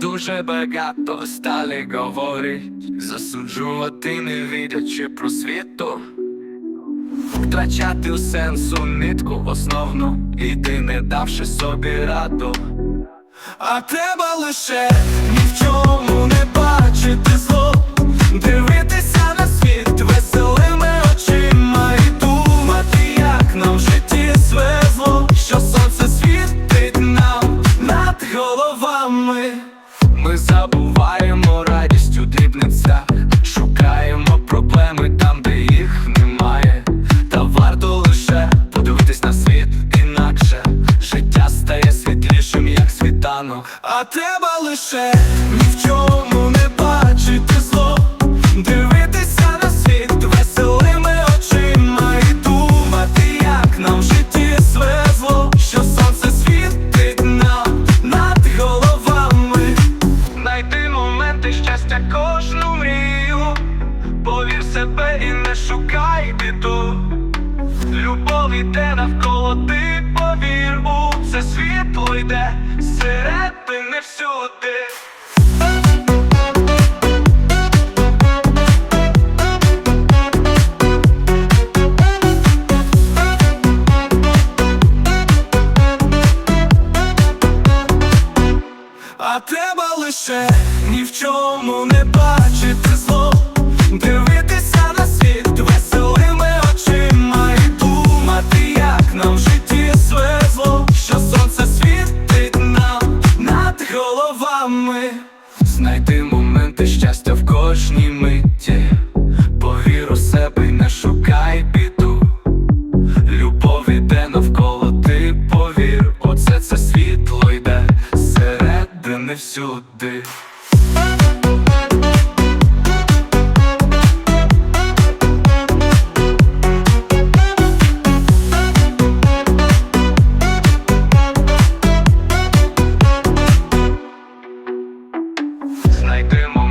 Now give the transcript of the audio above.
Дуже багато стали говорить, засуджувати, не відячи просвіту, втрачати у сенсу нитку основну, і ти не давши собі раду, а треба лише ні в чому не бачити зло. стану, а треба лише ні в чому не. йде середини всюди. А треба лише ні в чому не бачити зло. не всюди. Знайдемо.